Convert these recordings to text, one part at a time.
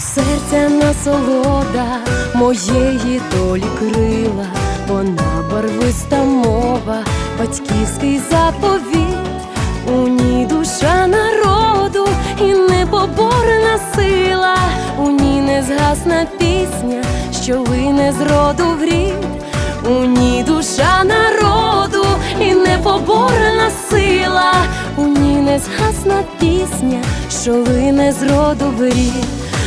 Серця насолода моєї долі крила, вона барвиста мова, батьківський заповіт, у ній душа народу і непоборна сила, у ній не згасна пісня, що лине з роду в рід, у ній душа народу і непоборна сила, у ній не згасна пісня, що лине з роду в рід.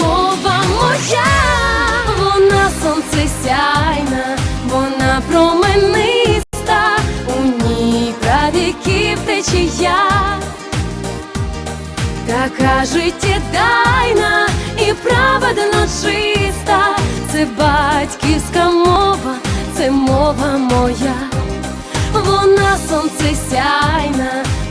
Мова моя, вона сонце сяйна, вона промениста, у ній правіків течія така життєдайна і праведно чиста, це батьківська мова, це мова моя, вона сонце сяйна,